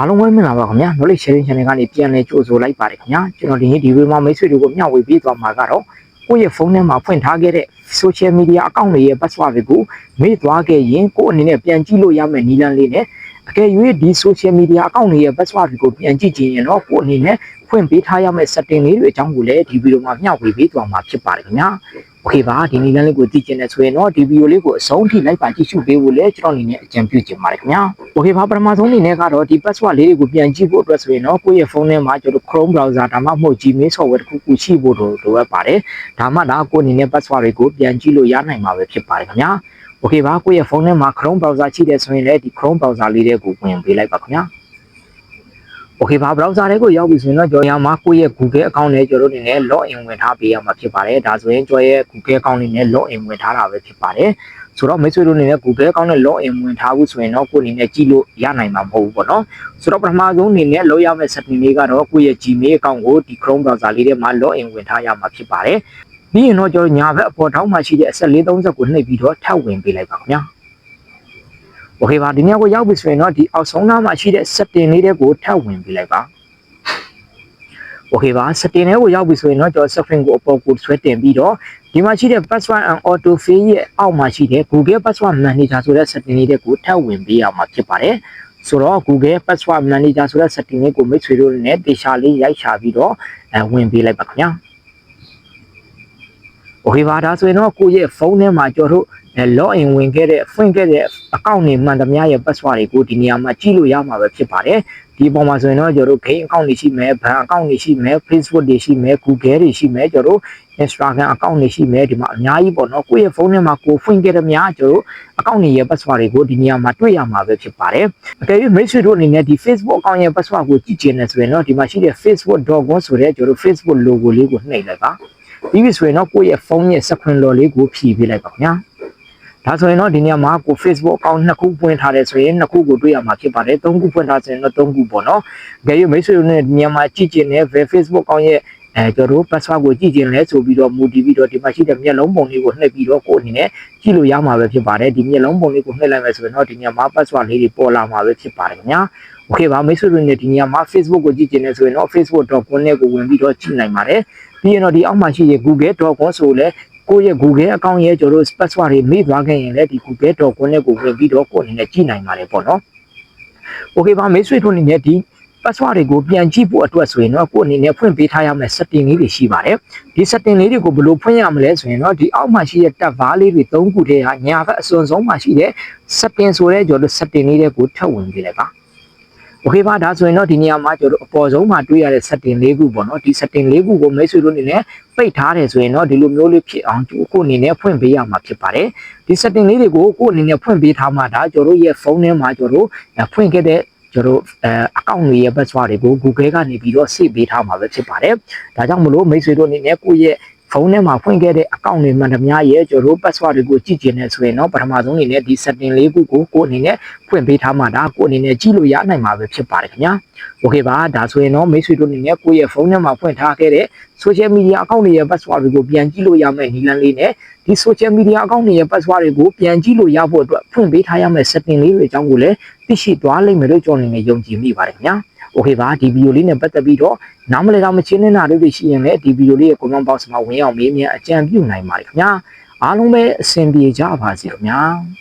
အားလုံးပဲမင်္ဂလာပါခင်ဗျာ knowledge sharing channel ကနေပြန်လဲကြိုဆိုလိုက်ပါတယ်ခင်ဗျာကျွန်တော်ဒီနေ့ဒီဗီဒီယိုမှာမိတ်ဆွေတွေကိုမျှဝေပေးသွားမှာကတော့ကိုယ့်ရဲ့ဖုန်းထဲမှာဖွင့်ထားခဲ့တဲ့ social media account တွေရဲ့ password တွေကိုမေ့သွားခဲ့ရင်ကိုယ့်အနေနဲ့ပြန်ကြည့်လို့ရမယ့်နည်းလမ်းလေးနဲ့အကယ်၍ဒီ social media account တွေရဲ့ password တွေကိုပြန်ကြည့်ခြင်းရင်တော့ကိုယ့်အနေနဲ့ဖွင့်ပေးထားရမယ့် setting လေးတွေအကြောင်းကိုလည်းဒီဗီဒီယိုမှာမျှဝေပေးသွားမှာဖြစ်ပါတယ်ခင်ဗျာ ခွေပါဒီနေ့လေးကိုသိကျင်နေဆိုရင်တော့ဒီဗီဒီယိုလေးကိုအဆုံးထိလိုက်ပါကြည့်ရှုပေးဖို့လဲကျွန်တော်အနေနဲ့အကြံပြုချင်ပါတယ်ခင်ဗျာ။ Okay ပါပထမဆုံးအနေနဲ့ကတော့ဒီ password လေးတွေကိုပြန်ကြည့်ဖို့အတွက်ဆိုရင်တော့ကိုယ့်ရဲ့ဖုန်းထဲမှာကျွန်တော် Chrome browser ဒါမှမဟုတ် Gmail software တစ်ခုခုရှိဖို့လိုအပ်ပါတယ်။ဒါမှဒါကိုယ့်အနေနဲ့ password တွေကိုပြန်ကြည့်လို့ရနိုင်မှာပဲဖြစ်ပါတယ်ခင်ဗျာ။ Okay ပါကိုယ့်ရဲ့ဖုန်းထဲမှာ Chrome browser ရှိတယ်ဆိုရင်လည်းဒီ Chrome browser လေးတွေကိုဝင်ပေးလိုက်ပါခင်ဗျာ။ โอเคပါ browser တွေကိုရောက်ပြီဆိုရင်တော့ကျွန်တော်ရမှာကိုယ့်ရဲ့ Google account နဲ့ကျွန်တော်တို့အနေနဲ့ login ဝင်ထားပေးရမှာဖြစ်ပါတယ်ဒါဆိုရင်ကျွန်တော်ရဲ့ Google account နဲ့ login ဝင်ထားတာပဲဖြစ်ပါတယ်ဆိုတော့မိတ်ဆွေတို့အနေနဲ့ Google account နဲ့ login ဝင်ထားဘူးဆိုရင်တော့ကိုယ့်အနေနဲ့ကြည့်လို့ရနိုင်မှာမဟုတ်ဘူးပေါ့နော်ဆိုတော့ပထမဆုံးအနေနဲ့လုပ်ရမယ့် setting လေးကတော့ကိုယ့်ရဲ့ Gmail account ကိုဒီ Chrome browser လေးထဲမှာ login ဝင်ထားရမှာဖြစ်ပါတယ်ပြီးရင်တော့ကျွန်တော်ညာဘက်အပေါ်ထောက်မှာရှိတဲ့အဆက်430ကိုနှိပ်ပြီးတော့ထပ်ဝင်ပေးလိုက်ပါခင်ဗျာ โอเคပါဒီနေ့ကိုရောက်ပြီဆိုရင်တော့ဒီအောက်ဆုံးနားမှာရှိတဲ့ setting လေးတွေကိုထပ်ဝင်ပေးလိုက်ပါโอเคပါ setting တွေကိုရောက်ပြီဆိုရင်တော့ကျွန်တော် screen ကိုအပေါ်ကိုဆွဲတင်ပြီးတော့ဒီမှာရှိတဲ့ password and auto fill ရဲ့အောက်မှာရှိတဲ့ Google password manager ဆိုတဲ့ setting လေးတွေကိုထပ်ဝင်ပေးရမှာဖြစ်ပါတယ်ဆိုတော့ Google password manager ဆိုတဲ့ setting လေးကိုမိတ်ဆွေတို့နဲ့တေချာလေးရိုက်ရှာပြီးတော့အဲဝင်ပေးလိုက်ပါခင်ဗျာโอเคပါဒါဆိုရင်တော့ကိုယ့်ရဲ့ဖုန်းထဲမှာကျွန်တော်တို့ အဲ login ဝင်ခဲ့တဲ့ ဖွင့်ခဲ့တဲ့ account တွေမှန်သမျှရဲ့ password တွေကိုဒီနေရာမှာကြည့်လို့ရမှာပဲဖြစ်ပါတယ်ဒီပုံမှာဆိုရင်တော့ကျွန်တော်တို့ game account တွေရှိမယ် bank account တွေရှိမယ် Facebook တွေရှိမယ် Google တွေရှိမယ်ကျွန်တော်တို့ Instagram account တွေရှိမယ်ဒီမှာအများကြီးပေါ့နော်ကိုယ့်ရဲ့ဖုန်းထဲမှာကိုဖွင့်ခဲ့တဲ့များကျွန်တော်တို့ account တွေရဲ့ password တွေကိုဒီနေရာမှာတွေ့ရမှာပဲဖြစ်ပါတယ်အကယ်၍မိတ်ဆွေတို့အနေနဲ့ဒီ Facebook account ရဲ့ password ကိုကြည့်ချင်တယ်ဆိုရင်တော့ဒီမှာရှိတဲ့ facebook.com ဆိုတဲ့ကျွန်တော်တို့ Facebook logo လေးကိုနှိပ်လိုက်ပါပြီးပြီဆိုရင်တော့ကိုယ့်ရဲ့ဖုန်းရဲ့ screen lock လေးကိုဖြည့်ပေးလိုက်ပါခင်ဗျာ ဒါဆိုရင်တော့ဒီနေရာမှာကို Facebook account နှစ်ခုဖွင့်ထားတယ်ဆိုရင်နှစ်ခုကိုတွေ့ရမှာဖြစ်ပါတယ်သုံးခုဖွင့်ထားဆိုရင်တော့သုံးခုပေါ့နော်ကြည့်ရမိတ်ဆွေတို့နဲ့နေရာမှာကြည့်ကျင်တဲ့ Facebook account ရဲ့အဲကျွန်တော်တို့ password ကိုကြည့်ခြင်းလဲဆိုပြီးတော့မူတည်ပြီးတော့ဒီမှာရှိတဲ့မျက်လုံးပုံလေးကိုနှိပ်ပြီးတော့ကိုယ်အနေနဲ့ကြည့်လို့ရမှာပဲဖြစ်ပါတယ်ဒီမျက်လုံးပုံလေးကိုနှိပ်လိုက်မယ်ဆိုရင်တော့ဒီညမှာ password လေးတွေပေါ်လာမှာပဲဖြစ်ပါတယ်ခင်ဗျာ okay ပါမိတ်ဆွေတို့နဲ့ဒီညမှာ Facebook ကိုကြည့်ခြင်းလဲဆိုရင်တော့ facebook.com နဲ့ကိုဝင်ပြီးတော့ကြည့်နိုင်ပါတယ်ပြီးရင်တော့ဒီအောက်မှာရှိတဲ့ google.com ဆိုလဲ ကိုယ့်ရဲ့ Google account ရဲ့ကျွန်တော်တို့ password တွေမိသွားခဲ့ရင်လည်းဒီ Google document နဲ့ကိုဝင်ပြီးတော့ကိုယ်အနေနဲ့ကြည့်နိုင်ပါတယ်ပေါ့နော်။ Okay ပါမိတ်ဆွေတို့အနေနဲ့ဒီ password တွေကိုပြန်ကြည့်ဖို့အတွက်ဆိုရင်တော့ကိုယ်အနေနဲ့ဖွင့်ပေးထားရမယ့် setting လေးတွေရှိပါတယ်။ဒီ setting လေးတွေကိုဘယ်လိုဖွင့်ရမလဲဆိုရင်တော့ဒီအောက်မှာရှိတဲ့ tab bar လေးတွေ၃ခုတည်းဟာညာဘက်အစွန်ဆုံးမှာရှိတဲ့ setting ဆိုတဲ့ကျွန်တော်တို့ setting လေးတွေကိုထပ်ဝင်ပေးလိုက်ပါ။ โอเคပါဒါဆိုရင်တော့ဒီနေရာမှာကျွန်တော်တို့အပေါ်ဆုံးမှာတွေ့ရတဲ့ setting လေးခုပေါ့နော်ဒီ setting လေးခုကိုမိတ်ဆွေတို့အနေနဲ့ပိတ်ထားတယ်ဆိုရင်တော့ဒီလိုမျိုးလေးဖြစ်အောင်ကိုယ့်အနေနဲ့ဖွင့်ပေးရမှာဖြစ်ပါတယ်ဒီ setting လေးတွေကိုကိုယ့်အနေနဲ့ဖွင့်ပေးထားမှဒါကျွန်တော်တို့ရဲ့ဖုန်းထဲမှာကျွန်တော်တို့ဖွင့်ခဲ့တဲ့ကျွန်တော်တို့အဲ account တွေရဲ့ password တွေကို Google ကနေပြီးတော့ save ပေးထားမှာပဲဖြစ်ပါတယ်။ဒါကြောင့်မလို့မိတ်ဆွေတို့အနေနဲ့ကိုယ့်ရဲ့ ဖုန်းထဲမှာဖွင့်ခဲ့တဲ့ account တွေမှန်သမျှရဲ့ကျွန်တော်တို့ password တွေကိုကြည့်ကျင်နေဆိုရင်တော့ပထမဆုံးအနေနဲ့ဒီ setting လေးခုကိုကိုယ်အနေနဲ့ဖွင့်ပေးထားမှဒါကိုယ်အနေနဲ့ကြည့်လို့ရနိုင်မှာပဲဖြစ်ပါတယ်ခင်ဗျာ။ Okay ပါဒါဆိုရင်တော့မိတ်ဆွေတို့အနေနဲ့ကိုယ့်ရဲ့ဖုန်းထဲမှာဖွင့်ထားခဲ့တဲ့ social media account တွေရဲ့ password တွေကိုပြန်ကြည့်လို့ရမယ့်နည်းလမ်းလေးနဲ့ဒီ social media account တွေရဲ့ password တွေကိုပြန်ကြည့်လို့ရဖို့အတွက်ဖွင့်ပေးထားရမယ့် setting လေးတွေအကြောင်းကိုလည်းသိရှိသွားလိမ့်မယ်လို့ကျွန်တော်အနေနဲ့ယုံကြည်မိပါတယ်ခင်ဗျာ။ Okay ပါဒီဗီဒီယိုလေးနဲ့ပတ်သက်ပြီးတော့နားမလည်တာမချင်းနေတာတွေရှိရင်လည်းဒီဗီဒီယိုလေးရဲ့ comment box မှာဝင်အောင်မေးမြန်းအကြံပြုနိုင်ပါတယ်ခင်ဗျာ။အားလုံးပဲအဆင်ပြေကြပါစေခင်ဗျာ။